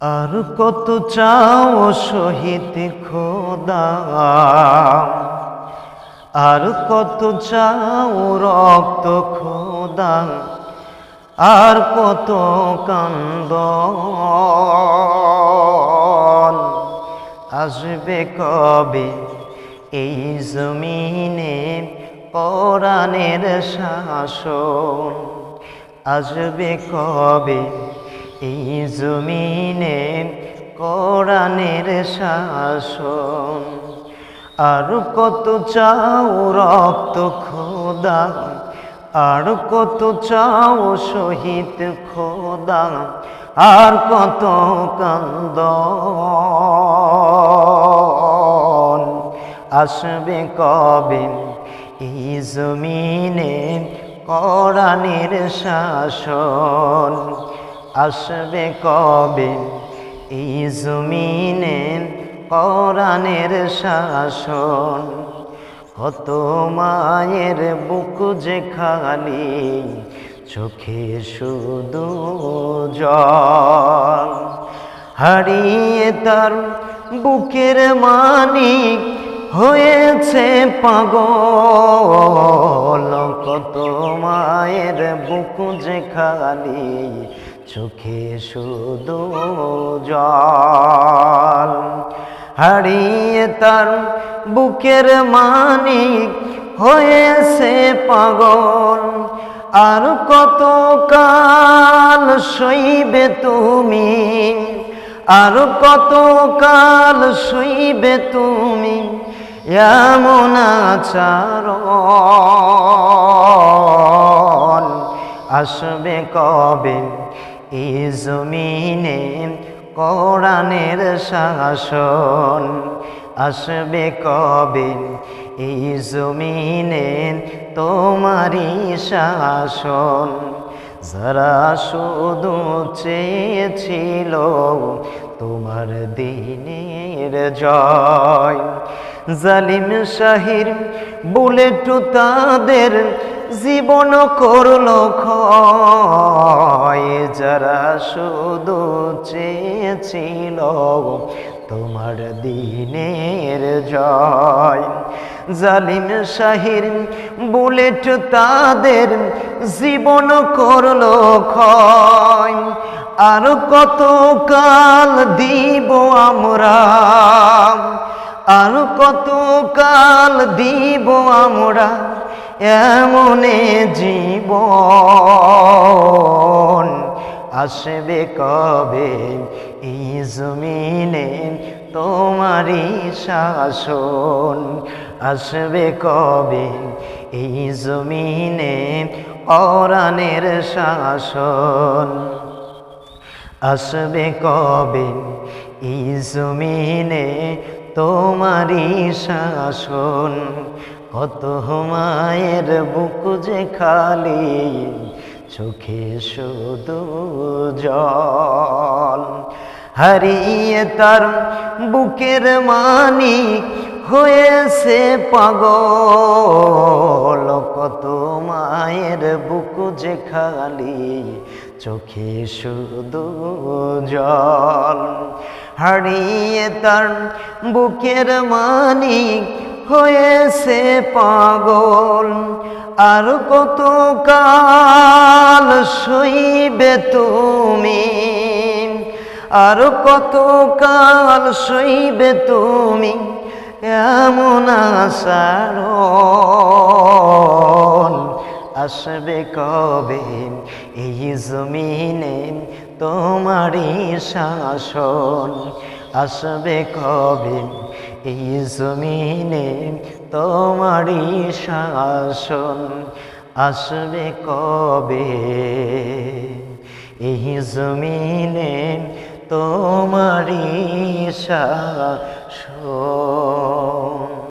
আর কত চাও শহীদ খোদা? আর কত চাও রক্ত খোদা? আর কত কান্দ আসবে কবে এই জমিনে পরাণের শাসন? আসবে কবে এই জমিনে কোরআনের শাসন। আর কত চাও রক্ত খোদা আর কত চাও শহীদ খোদা আর কত কান্দ আসবে কবে এই জমিনে কোরআনের শাসন? আসবে কবে? এই জমিনে কোরআনের শাসন। কত মায়ের বুক যে খালি, চোখে শুধু জল। হারিয়ে তার বুকের মানিক হয়েছে পাগল। কত মায়ের বুক যে খালি চোখে শুধু জল। হারিয়ে তার বুকের মানিক হয়েছে পাগল। আর কত কাল সইবে তুমি? আর কত কাল সইবে তুমি? এমন আচারণ আসবে কবে? এই জমিনে কোরআনের শাসন আসবে কবে? এই জমিনে তোমারই শাসন যারা শুধু চেয়েছিল তোমার দিনের জয়। জালিম শাহির বুলেটু তাদের জীবন করল ক্ষয়। যারা শুধু চেয়েছিল তোমার দিনের জয়। জালিম শাহির বুলেট তাদের জীবন করল ক্ষয়। আর কত কাল দিব আমরা? আর কত কাল দিব আমরা এমনে জীবন? আসবে কবে? এই জমিনে তোমারই শাসন আসবে কবে? এই জমিনে অরানের শাসন আসবে কবে? এই জমিনে তোমারই শাসন কত মায়ের বুক যে খালি? চোখে শুধু জল। হারিয়ে তার বুকের মানিক হয়েছে পাগল। কত মায়ের বুক যে খালি, চোখে শুধু জল। হারিয়ে তার বুকের মানিক হয়েছে পাগল। আর কত কাল সইবে তুমি? আর কত কাল সইবে তুমি? এমন আসারণ আসবে কবে? এই জমিনে তোমারই শাসন। আসবে কবে? এই জমিনে তোমারই শাসন আসবে কবে? এই জমিনে তোমারই শাসন